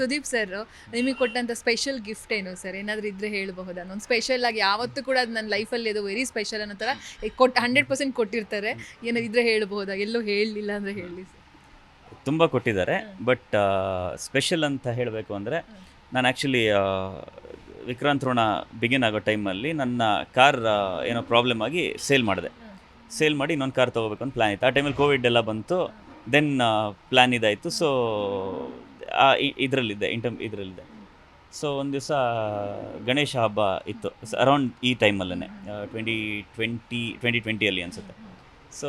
Sudeep sir ನಿಮಗೆ ಕೊಟ್ಟಂತ special gift ಏನು ಸರ್? ಏನಾದರೂ ಇದ್ರೆ ಹೇಳಬಹುದು? ಒಂದು ಸ್ಪೆಷಲ್ ಆಗಿ ಯಾವತ್ತೂ ಕೂಡ ಅದು ನನ್ನ ಲೈಫಲ್ಲಿ ಅದು ವೆರಿ ಸ್ಪೆಷಲ್ ಅನ್ನೋ ಥರ ಕೊಟ್ಟು ಹಂಡ್ರೆಡ್ ಪರ್ಸೆಂಟ್ ಕೊಟ್ಟಿರ್ತಾರೆ. ಏನಾದ್ರು ಇದ್ರೆ ಹೇಳಬಹುದಾ? ಎಲ್ಲೂ ಹೇಳಲಿಲ್ಲ ಅಂದರೆ ಹೇಳಿ ಸರ್. ತುಂಬ ಕೊಟ್ಟಿದ್ದಾರೆ. ಬಟ್ ಸ್ಪೆಷಲ್ ಅಂತ ಹೇಳಬೇಕು ಅಂದರೆ ನಾನು ಆ್ಯಕ್ಚುಲಿ ವಿಕ್ರಾಂತ್ ರೋಣ ಬಿಗಿನ್ ಆಗೋ ಟೈಮಲ್ಲಿ ನನ್ನ ಕಾರ್ ಏನೋ ಪ್ರಾಬ್ಲಮ್ ಆಗಿ ಸೇಲ್ ಮಾಡಿದೆ. ಸೇಲ್ ಮಾಡಿ ಇನ್ನೊಂದು ಕಾರ್ ತೊಗೋಬೇಕು ಅಂತ ಪ್ಲ್ಯಾನ್ ಇತ್ತು. ಆ ಟೈಮಲ್ಲಿ ಕೋವಿಡ್ ಎಲ್ಲ ಬಂತು. ದೆನ್ ಪ್ಲ್ಯಾನ್ ಇದಾಯಿತು. ಸೊ ಇದರಲ್ಲಿದ್ದೆ ಇಂಟಮ್ ಇದರಲ್ಲಿದ್ದೆ. ಸೊ ಒಂದು ದಿವಸ ಗಣೇಶ ಹಬ್ಬ ಇತ್ತು ಅರೌಂಡ್ ಈ ಟೈಮಲ್ಲೇ ಟ್ವೆಂಟಿ ಟ್ವೆಂಟಿ ಟ್ವೆಂಟಿ ಟ್ವೆಂಟಿಯಲ್ಲಿ ಅನಿಸುತ್ತೆ. ಸೊ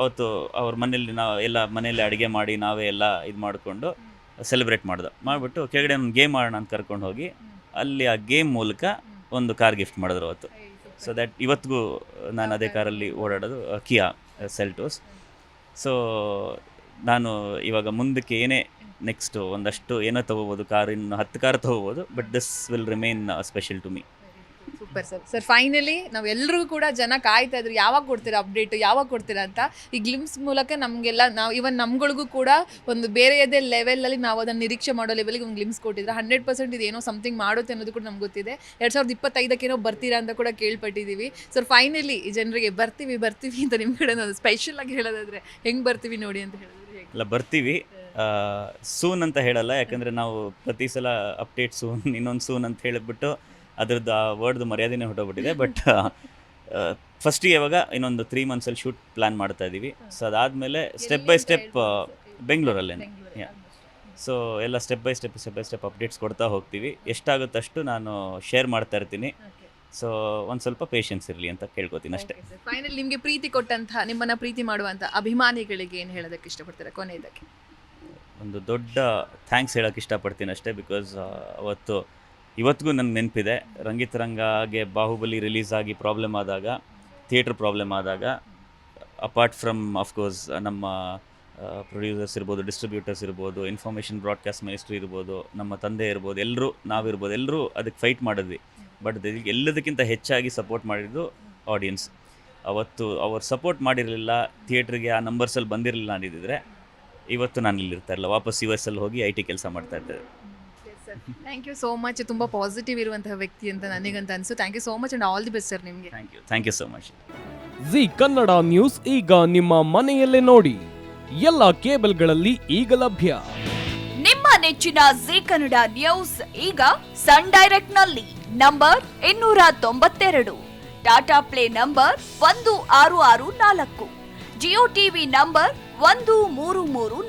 ಅವತ್ತು ಅವ್ರ ಮನೇಲಿ ನಾವು ಎಲ್ಲ ಮನೆಯಲ್ಲಿ ಅಡುಗೆ ಮಾಡಿ ನಾವೇ ಎಲ್ಲ ಇದು ಮಾಡಿಕೊಂಡು ಸೆಲೆಬ್ರೇಟ್ ಮಾಡ್ದೆ. ಮಾಡಿಬಿಟ್ಟು ಕೆಳಗಡೆ ಒಂದು ಗೇಮ್ ಆಡೋಣ ಅಂತ ಕರ್ಕೊಂಡು ಹೋಗಿ, ಅಲ್ಲಿ ಆ ಗೇಮ್ ಮೂಲಕ ಒಂದು ಕಾರ್ ಗಿಫ್ಟ್ ಮಾಡಿದ್ರು ಅವತ್ತು. ಸೊ ದ್ಯಾಟ್ ಇವತ್ತಿಗೂ ನಾನು ಅದೇ ಕಾರಲ್ಲಿ ಓಡಾಡೋದು ಕಿಯಾ ಸೆಲ್ಟೋಸ್ ಸೊ ನಾನು ಇವಾಗ ಮುಂದಕ್ಕೆ ಏನೇ ನೆಕ್ಸ್ಟು ಒಂದಷ್ಟು ಏನೋ ತೊಗೋಬೋದು ಕಾರ್ ಇನ್ನು ಹತ್ತು ಕಾರ್ ತೊಗೋಬೋದು but this will remain special to me super sir sir finally ನಾವು ಎಲ್ರಿಗೂ ಕೂಡ ಜನ ಕಾಯ್ತಾ ಇದ್ರು ಯಾವಾಗ ಕೊಡ್ತೀರಾ ಅಪ್ಡೇಟ್ ಯಾವಾಗ ಕೊಡ್ತೀರಾ ಅಂತ. ಈ ಗ್ಲಿಮ್ಸ್ ಮೂಲಕ ನಮಗೆಲ್ಲ ನಾವು ಇವನ್ ನಮ್ಗಳಿಗೂ ಕೂಡ ಒಂದು ಬೇರೆಯದೇ ಲೆವೆಲಲ್ಲಿ ನಾವು ಅದನ್ನು ನಿರೀಕ್ಷೆ ಮಾಡೋ ಲೆವೆಲ್ಗೆ ಒಂದು ಗ್ಲಿಮ್ಸ್ ಕೊಟ್ಟಿದ್ರೆ. ಹಂಡ್ರೆಡ್ ಪರ್ಸೆಂಟ್ ಇದೇನೋ ಸಮಥಿಂಗ್ ಮಾಡುತ್ತೆ ಅನ್ನೋದು ಕೂಡ ನಮ್ಗೆ ಗೊತ್ತಿದೆ. ಎರಡು ಸಾವಿರದ ಇಪ್ಪತ್ತೈದಕ್ಕೇನೋ ಬರ್ತೀರಾ ಅಂತ ಕೂಡ ಕೇಳ್ಪಟ್ಟಿದ್ದೀವಿ ಸರ್ ಫೈನಲಿ ಈ ಜನರಿಗೆ ಬರ್ತೀವಿ ಬರ್ತೀವಿ ಅಂತ ನಿಮ್ಮ ಕಡೆ ಸ್ಪೆಷಲ್ ಆಗಿ ಹೇಳೋದಾದ್ರೆ ಹೆಂಗೆ ಬರ್ತೀವಿ ನೋಡಿ ಅಂತ ಹೇಳಿದ್ರೆ ಇಲ್ಲ ಬರ್ತೀವಿ. ಸೂನ್ ಅಂತ ಹೇಳಲ್ಲ ಯಾಕಂದರೆ ನಾವು ಪ್ರತಿ ಸಲ ಅಪ್ಡೇಟ್ ಸೂನ್ ಇನ್ನೊಂದು ಸೂನ್ ಅಂತ ಹೇಳಿಬಿಟ್ಟು ಅದ್ರದ್ದು ಆ ವರ್ಡ್ದು ಮರ್ಯಾದೆನೇ ಹೊಟ್ಟೋಗ್ಬಿಟ್ಟಿದೆ ಬಟ್ ಫಸ್ಟಿಗೆ ಇವಾಗ ಇನ್ನೊಂದು ತ್ರೀ ಮಂತ್ಸಲ್ಲಿ ಶೂಟ್ ಪ್ಲ್ಯಾನ್ ಮಾಡ್ತಾ ಇದ್ದೀವಿ ಸೊ ಅದಾದಮೇಲೆ ಸ್ಟೆಪ್ ಬೈ ಸ್ಟೆಪ್ ಬೆಂಗಳೂರಲ್ಲೇ. ಸೊ ಎಲ್ಲ step by step step by step updates ಕೊಡ್ತಾ ಹೋಗ್ತೀವಿ. ಎಷ್ಟಾಗುತ್ತಷ್ಟು ನಾನು ಶೇರ್ ಮಾಡ್ತಾ ಇರ್ತೀನಿ. ಸೊ ಒಂದು ಸ್ವಲ್ಪ ಪೇಷನ್ಸ್ ಇರಲಿ ಅಂತ ಕೇಳ್ಕೊತೀನಿ ಅಷ್ಟೇ. ಫೈನಲ್ ನಿಮಗೆ ಪ್ರೀತಿ ಕೊಟ್ಟಂತಹ ನಿಮ್ಮನ್ನ ಪ್ರೀತಿ ಮಾಡುವಂತ ಅಭಿಮಾನಿಗಳಿಗೆ ಏನು ಹೇಳೋದಕ್ಕೆ ಇಷ್ಟಪಡ್ತಾರೆ ಕೊನೆಯದಕ್ಕೆ? ಒಂದು ದೊಡ್ಡ ಥ್ಯಾಂಕ್ಸ್ ಹೇಳೋಕ್ಕೆ ಇಷ್ಟಪಡ್ತೀನಿ ಅಷ್ಟೇ ಬಿಕಾಸ್ ಅವತ್ತು, ಇವತ್ತಿಗೂ ನನಗೆ ನೆನಪಿದೆ. ರಂಗಿತರಂಗಾಗೆ ಬಾಹುಬಲಿ ರಿಲೀಸ್ ಆಗಿ ಪ್ರಾಬ್ಲಮ್ ಆದಾಗ ಥಿಯೇಟ್ರ್ ಪ್ರಾಬ್ಲಮ್ ಆದಾಗ ಅಪಾರ್ಟ್ ಫ್ರಮ್ ಅಫ್ಕೋರ್ಸ್ ನಮ್ಮ ಪ್ರೊಡ್ಯೂಸರ್ಸ್ ಇರ್ಬೋದು ಡಿಸ್ಟ್ರಿಬ್ಯೂಟರ್ಸ್ ಇರ್ಬೋದು ಇನ್ಫಾರ್ಮೇಷನ್ ಬ್ರಾಡ್ಕಾಸ್ಟ್ ಮಿನಿಸ್ಟ್ರಿ ಇರ್ಬೋದು, ನಮ್ಮ ತಂದೆ ಇರ್ಬೋದು ಎಲ್ಲರೂ ನಾವಿರ್ಬೋದು ಎಲ್ಲರೂ ಅದಕ್ಕೆ ಫೈಟ್ ಮಾಡಿದ್ವಿ. ಬಟ್ ಎಲ್ಲದಕ್ಕಿಂತ ಹೆಚ್ಚಾಗಿ ಸಪೋರ್ಟ್ ಮಾಡಿದ್ದು ಆಡಿಯನ್ಸ್ ಅವತ್ತು ಅವ್ರು ಸಪೋರ್ಟ್ ಮಾಡಿರಲಿಲ್ಲ ಥಿಯೇಟ್ರಿಗೆ ಆ ನಂಬರ್ಸಲ್ಲಿ ಬಂದಿರಲಿಲ್ಲ ಅಂದಿದ್ದರೆ ಇವತ್ತು ನಾನು ಇಲ್ಲಿರ್ತಾ ಇರಲ್ಲ ವಾಪಸ್ ಯು ಎಸ್ ಅಲ್ಲಿ ಹೋಗಿ ಐ ಟಿ ಕೆಲಸ ಮಾಡ್ತಾ ಇದ್ದೆ ಥ್ಯಾಂಕ್ ಯು ಸೋ ಮಚ್ ತುಂಬ ಪಾಸಿಟಿವ್ ಇರುವಂತಹ ವ್ಯಕ್ತಿ ಅಂತ ನನಗಂತ ಅನಿಸು. Thank you so much and all the best sir ನಿಮಗೆ. Thank you thank you so much Zee Kannada news ಈಗ ನಿಮ್ಮ ಮನೆಯಲ್ಲೇ ನೋಡಿ. ಎಲ್ಲ ಕೇಬಲ್ಗಳಲ್ಲಿ ಈಗ ಲಭ್ಯ. ನಿಮ್ಮ ನೆಚ್ಚಿನ ಜಿ ಕನ್ನಡ ನ್ಯೂಸ್ ಈಗ ಸನ್ ಡೈರೆಕ್ಟ್ನಲ್ಲಿ ನಂಬರ್ ಇನ್ನೂರ ತೊಂಬತ್ತೆರಡು. ಟಾಟಾ ಪ್ಲೇ ನಂಬರ್ ಒಂದು ಆರು ಆರು ನಾಲ್ಕು. ಜಿಯೋ ಟಿವಿ ನಂಬರ್ ಒಂದು ಮೂರು ಮೂರು.